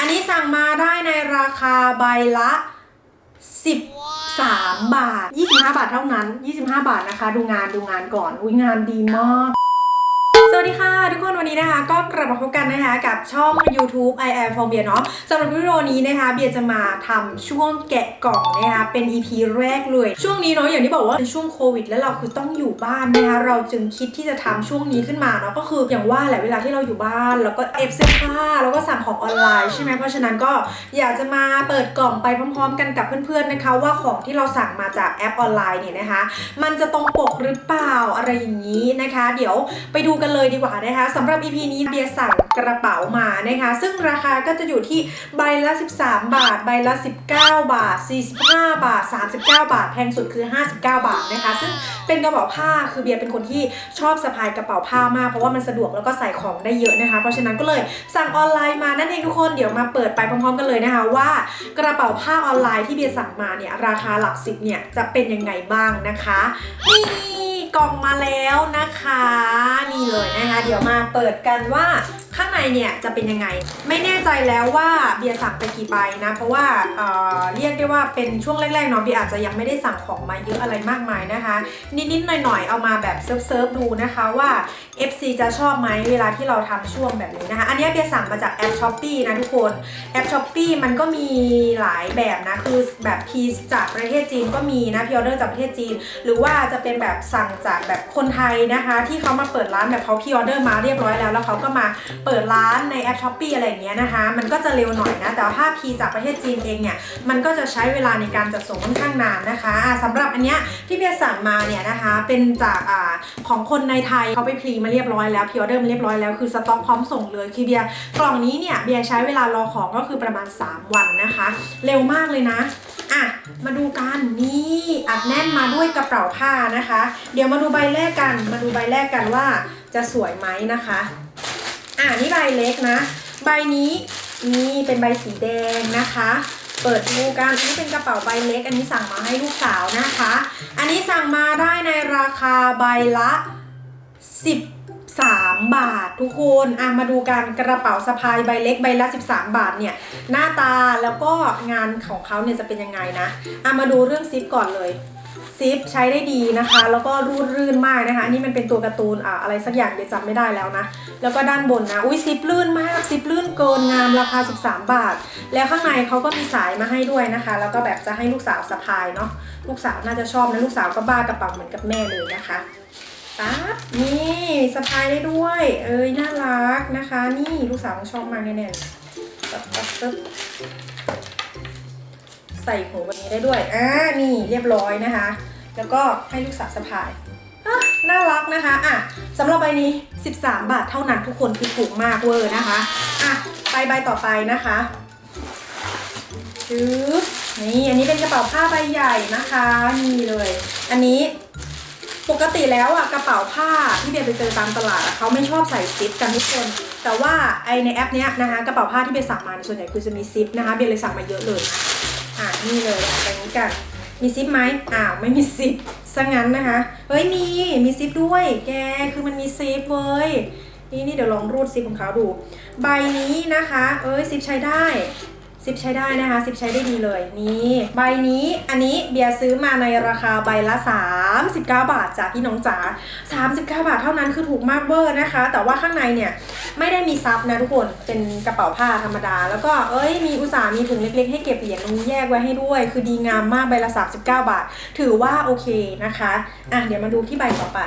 อันนี้สั่งมาได้ในราคาใบละ 13 บาท 25 บาทเท่านั้น 25 บาทนะคะ ดูงานดูงานก่อน อุ้ยงานดีมาก สวัสดีค่ะ ทุกคนวันนี้นะคะ ก็กลับมาพบกันนะคะ กับช่อง YouTube I am for Beer เนาะสำหรับวิดีโอนี้นะคะ เบียร์จะมาทำช่วงแกะกล่องนะคะ เป็น EP แรกเลย ช่วงนี้เนาะอย่างที่บอกว่าเป็นช่วงโควิด แล้วเราคือต้องอยู่บ้านนะคะ เราจึงคิดที่จะทำช่วงนี้ขึ้นมาเนาะก็คืออย่างว่าแหละเวลาที่เราอยู่บ้าน แล้วก็เอฟเสื้อผ้าแล้วก็สั่งของออนไลน์ใช่ไหมเพราะฉะนั้นก็อยากจะมาเปิดกล่องไปพร้อม ๆ กันกับเพื่อนๆนะคะ ว่าของที่เราสั่งมาจากแอปออนไลน์เนี่ยนะคะ มันจะตรงปกหรือเปล่าอะไรอย่างนี้นะคะ เดี๋ยวไปดูกันเลยยดีกว่านะคะสำหรับ EP นี้เบียร์สั่งกระเป๋ามานะคะ ซึ่งราคาก็จะอยู่ที่ใบละ 13 บาท ใบละ 19 บาท 45 บาท 39 บาท แพงสุดคือ 59 บาทนะคะ ซึ่งเป็นกระเป๋าผ้าคือเบียร์เป็นคนที่ชอบสะพายกระเป๋าผ้ามากเพราะว่ามันสะดวกแล้วก็ใส่ของได้เยอะนะคะ เพราะฉะนั้นก็เลยสั่งออนไลน์มานั่นเองทุกคนเดี๋ยวมาเปิดไปพร้อมๆกันเลยนะคะว่ากระเป๋าผ้าออนไลน์ที่เบียร์สั่งมาเนี่ยราคาหลักสิบเนี่ยจะเป็นยังไงบ้างนะคะนี่ กล่องมาแล้วนะคะ นี่เลยนะคะ เดี๋ยวมาเปิดกันว่าข้าง เนี่ยจะเป็นยังไง ไม่แน่ใจแล้วว่าเบียร์สั่งไปกี่ใบนะ เพราะว่าเเรียกได้ว่าเป็นช่วงแรกๆเนาะเบียร์อาจจะยังไม่ได้สั่งของมาเยอะอะไรมากมายนะคะ นิดๆหน่อยๆเอามาแบบเซิร์ฟๆดูนะคะว่า FC จะชอบไหมเวลาที่เราทำช่วงแบบนี้นะคะ อันนี้เบียร์สั่งมาจากแอป s h อ p e e นะทุกคนแอป s h อ p e e มันก็มีหลายแบบนะคือแบบพีจากประเทศจีนก็มีนะพิออเดอร์จากประเทศจีน หรือว่าจะเป็นแบบสั่งจากแบบคนไทยนะคะ ที่เขามาเปิดร้านแบบเขาพิออเดอร์มาเรียบร้อยแล้วแล้วเขาก็มาเปิดร้านในแอป s h อ p e e อะไรอย่างเงี้ยนะคะ มันก็จะเร็วหน่อยนะ แต่ว่าถ้าพีจากประเทศจีนเองเนี่ย มันก็จะใช้เวลาในการจัดส่งค่อนข้างนานนะคะะสำหรับอันเนี้ยที่เบียร์สั่งมาเนี่ยนะคะ เป็นจากอของคนในไทยเขาไปพรีมาเรียบร้อยแล้วพิออเดอร์มาเรียบร้อยแล้วคือสต็อกพร้อมส่งเลยคือเบียร์กล่องนี้เนี่ยเบียร์ใช้เวลารอของก็คือประมาณ 3 วันนะคะ เร็วมากเลยนะอะมาดูกันนี่อัดแน่นมาด้วยกระเป๋าผ้านะคะ เดี๋ยวมาดูใบแรกกัน มาดูใบแรกกันว่าจะสวยไหมนะคะ อะนี่ใบเล็กนะ ใบนี้นี่เป็นใบสีแดงนะคะ เปิดดูกันอันนี้เป็นกระเป๋าใบเล็ก อันนี้สั่งมาให้ลูกสาวนะคะ อันนี้สั่งมาได้ในราคาใบละ13บาททุกคนอะมาดูกันกระเป๋าสะพายใบเล็กใบละ 13 บาทเนี่ยหน้าตาแล้วก็งานของเขาเนี่ยจะเป็นยังไงนะอะมาดูเรื่องซิปก่อนเลย ซิปใช้ได้ดีนะคะ แล้วก็รูดรื่นมากนะคะนี่มันเป็นตัวการ์ตูนอะอะไรสักอย่างเดี๋ยวจำไม่ได้แล้วนะ แล้วก็ด้านบนนะอุ้ยซิปลื่นมากซิปลื่นเกินงามราคา 13 บาท แล้วข้างในเขาก็มีสายมาให้ด้วยนะคะ แล้วก็แบบจะให้ลูกสาวสะพายเนาะลูกสาวน่าจะชอบนะลูกสาวก็บ้ากระเป๋าเหมือนกับแม่เลยนะคะปั๊บนี่สะพายได้ด้วย เอ้ยน่ารักนะคะ นี่ลูกสาวชอบมากแน่ๆปั๊บปั๊บ ใส่หูแบบนี้ได้ด้วย อ่า นี่เรียบร้อยนะคะ แล้วก็ให้ลูกสาวสะพายน่ารักนะคะ อะสำหรับใบนี้ 13 บาทเท่านั้นทุกคนคือถูกมากเวอร์นะคะ อะ ไปใบต่อไปนะคะจึ๊บนี่อันนี้เป็นกระเป๋าผ้าใบใหญ่นะคะนี่เลย อันนี้ปกติแล้วอะกระเป๋าผ้าที่เบียร์ไปเจอตามตลาดเขาไม่ชอบใส่ซิปกันทุกคน แต่ว่าไอในแอปเนี้ยนะคะกระเป๋าผ้าที่เบียร์สั่งมาส่วนใหญ่คือจะมีซิปนะคะเบียร์เลยสั่งมาเยอะเลย อะนี่เลยอะแบบนี้กันมีซิปไหมอ้าวไม่มีซิปซะงั้นนะคะเฮ้ยมีมีซิปด้วย แกคือมันมีซิปเว้ยนี่นี่เดี๋ยวลองรูดซิปของเขาดู ใบนี้นะคะ เอ้ยซิปใช้ได้ ซิปใช้ได้นะคะซิปใช้ได้ดีเลยนี่ใบนี้อันนี้เบียร์ซื้อมาในราคาใบละ 39 บาทจากพี่น้องจ๋า39 บาทเท่านั้นคือถูกมากเบอร์นะคะ แต่ว่าข้างในเนี่ยไม่ได้มีซับนะทุกคนเป็นกระเป๋าผ้าธรรมดา แล้วก็เอ้ยมีอุตสาห์มีถุงเล็กๆ ให้เก็บเหรียญตรงนี้แยกไว้ให้ด้วย คือดีงามมากใบละ 39 บาท ถือว่าโอเคนะคะอะเดี๋ยวมาดูที่ใบต่อไป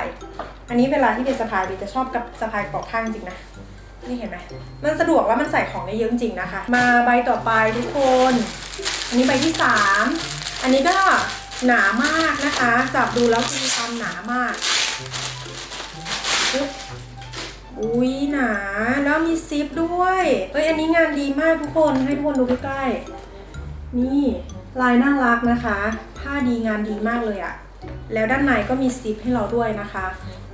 อันนี้เวลาที่เป็นสะพายบีจะชอบกับสะพายกระเป๋าผ้างจริงนะ นี่เห็นไหมมันสะดวกแล้วมันใส่ของได้เยอะจริงๆนะคะ มาใบต่อไปทุกคน อันนี้ใบที่สามอันนี้ก็หนามากนะคะ จับดูแล้วมีความหนามากปึ๊บอุ้ยหนา แล้วมีซิปด้วยเอ้ยอันนี้งานดีมากทุกคนให้ทุกคนดูใกล้ๆนี่ลายน่ารักนะคะ ผ้าดีงานดีมากเลยอะ แล้วด้านในก็มีซิปให้เราด้วยนะคะ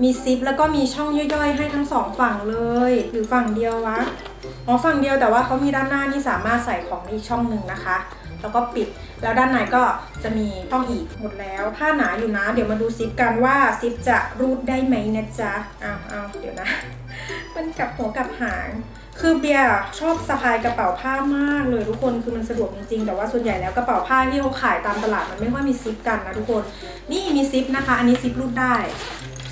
มีซิปแล้วก็มีช่องย่อยๆ ให้ทั้งสองฝั่งเลย หรือฝั่งเดียววะ อ๋อฝั่งเดียวแต่ว่าเขามีด้านหน้านี่สามารถใส่ของได้อีกช่องหนึ่งนะคะ แล้วก็ปิด แล้วด้านในก็จะมีช่องอีกหมดแล้ว ผ้าหนาอยู่นะ เดี๋ยวมาดูซิปกันว่าซิปจะรูดได้ไหมนะจ๊ะ อ้าวอ้าวเดี๋ยวนะ มันกลับหัวกลับหาง คือเบียร์ชอบสะพายกระเป๋าผ้ามากเลยทุกคนคือมันสะดวกจริงๆ แต่ว่าส่วนใหญ่แล้วกระเป๋าผ้าที่เขาขายตามตลาดมันไม่ค่อยมีซิปกันนะทุกคน นี่มีซิปนะคะ อันนี้ซิปรูดได้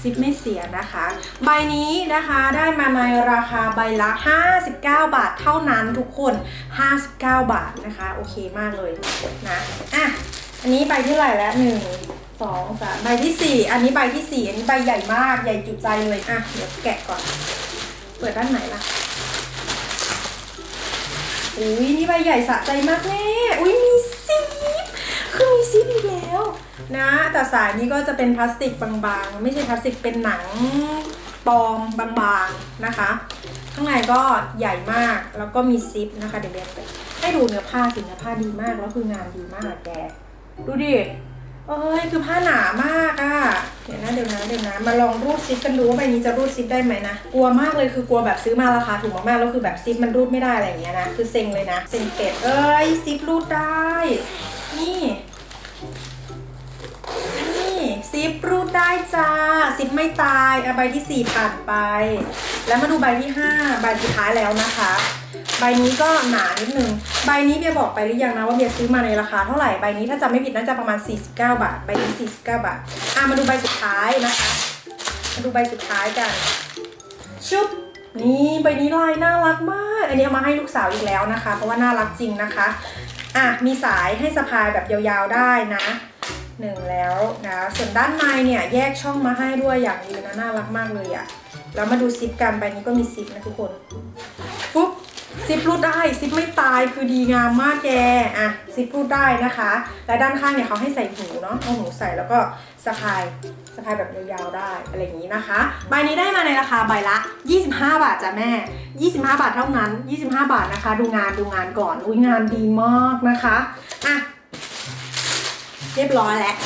ซิปไม่เสียนะคะ ใบนี้นะคะได้มาในราคาใบละ 59 บาทเท่านั้นทุกคน 59 บาทนะคะ โอเคมากเลยนะอะอันนี้ใบที่ไหร่แล้วหนึ่งสองสามใบที่สี่อันนี้ใบที่สี่อันนี้ใบใหญ่มากใหญ่จุใจเลยอะเดี๋ยวแกะก่อน เปิดด้านไหนล่ะ อุ้ยนี่ใบใหญ่สะใจมากแม่อุ้ยมีซิปคือมีซิปอีกแล้วนะ แต่สายนี้ก็จะเป็นพลาสติกบางๆ ไม่ใช่พลาสติกเป็นหนังปลอมบางๆนะคะ ข้างในก็ใหญ่มากแล้วก็มีซิปนะคะเดี๋ยวเบียร์ให้ดูเนื้อผ้าสิเนื้อผ้าดีมากแล้วคืองานดีมากอะแกดูดิเอ้ยคือผ้าหนามาก นะเดี๋ยวนะเดี๋ยวนะ มาลองรูดซิปกันดูว่าใบนี้จะรูดซิปได้ไหมนะ กลัวมากเลยคือกลัวแบบซื้อมาราคาถูกมากๆแล้วคือแบบซิปมันรูดไม่ได้อะไรอย่างเงี้ยนะ คือเซ็งเลยนะเซ็งเป็ดเอ้ยซิปรูดได้ นี่ นี่ซิปรูดได้จ้าซิปไม่ตายเอาใบที่สี่ผ่านไป แล้วมาดูใบที่ห้าใบสุดท้ายแล้วนะคะ ใบนี้ก็หนานิดนึง ใบนี้เบียบอกไปหรือยังนะว่าเบียซื้อมาในราคาเท่าไหร่ ใบนี้ถ้าจำไม่ผิดน่าจะประมาณ 49 บาท ใบนี้ 49 บาท อะมาดูใบสุดท้ายนะคะ มาดูใบสุดท้ายกัน ชุบนี่ใบนี้ลายน่ารักมาก อันนี้เอามาให้ลูกสาวอีกแล้วนะคะ เพราะว่าน่ารักจริงนะคะ อะมีสายให้สะพายแบบยาวๆได้นะหนึ่งแล้วนะ ส่วนด้านในเนี่ยแยกช่องมาให้ด้วยอย่างดีนะน่ารักมากเลยอะ่ะ แล้วมาดูซิปกันใบนี้ก็มีซิปนะทุกคน ซิปรูดได้ซิปไม่ตายคือดีงามมากแกอะซิปรูดได้นะคะ และด้านข้างเนี่ยเขาให้ใส่หูเนาะเอาหูใส่แล้วก็สะพายสะพายแบบยาวๆได้อะไรอย่างนี้นะคะ ใบนี้ได้มาในราคาใบละ 25 บาทจ้ะแม่ 25 บาทเท่านั้น 25 บาทนะคะ ดูงานดูงานก่อนอุ้ยงานดีมากนะคะอะเรียบร้อยแล้ว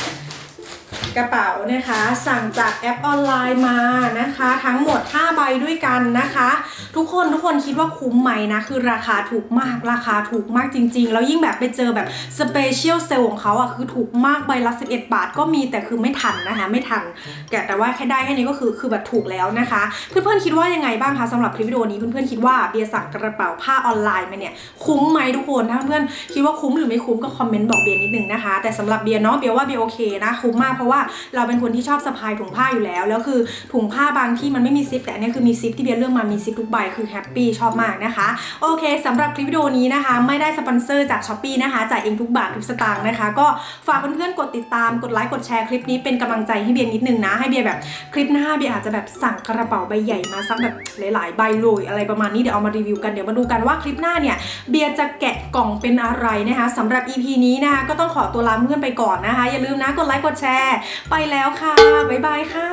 กระเป๋านะคะ สั่งจากแอปออนไลน์มานะคะ ทั้งหมด 5 ใบด้วยกันนะคะ ทุกคนทุกคนคิดว่าคุ้มไหมนะ คือราคาถูกมากราคาถูกมากจริง ๆ แล้วยิ่งแบบไปเจอแบบสเปเชียลเซลของเขาอะคือถูกมากใบละ 11 บาทก็มีแต่คือไม่ทันนะคะ ไม่ทันแต่แต่ว่าแค่ได้แค่นี้ก็คือคือแบบถูกแล้วนะคะ เพื่อนๆคิดว่ายังไงบ้างคะสำหรับคลิปวิดีโอนี้เพื่อนๆคิดว่าเบียร์สั่งกระเป๋าผ้าออนไลน์มาเนี่ยคุ้มไหมทุกคนถ้าเพื่อนคิดว่าคุ้มหรือไม่คุ้มก็คอมเมนต์บอกเบียร์นิดนึงนะคะ แต่สำหรับเบียร์เนาะเบียร์ว่าเบียร์โอเคนะคุ้มมากเพราะว่าเราเป็นคนที่ชอบสะพายถุงผ้าอยู่แล้ว แล้วคือถุงผ้าบางที่มันไม่มีซิปแต่อันนี้คือมีซิปที่เบียร์เลือกมามีซิปทุกใบคือแฮปปี้ชอบมากนะคะ โอเคสำหรับคลิปวิดีโอนี้นะคะ ไม่ได้สปอนเซอร์จากช้อปปีนะคะจ่ายเองทุกบาททุกสตางค์นะคะ ก็ฝากเพื่อนๆกดติดตามกดไลค์กดแชร์คลิปนี้เป็นกำลังใจให้เบียร์นิดนึงนะให้เบียร์แบบคลิปหน้าเบียร์อาจจะแบบสั่งกระเป๋าใบใหญ่มาสักแบบหลายๆใบเลยอะไรประมาณนี้เดี๋ยวเอามารีวิวกันเดี๋ยวมาดูกันว่าคลิปหน้าเนี่ยเบียร์จะแกะกล่องเป็นอะไรนะคะสำหรับ EP นี้นะคะก็ต้องขอตัวลาเพื่อนไปก่อนนะคะ อย่าลืมนะกดไลค์กดแชร์ไปแล้วค่ะ บ๊ายบายค่ะ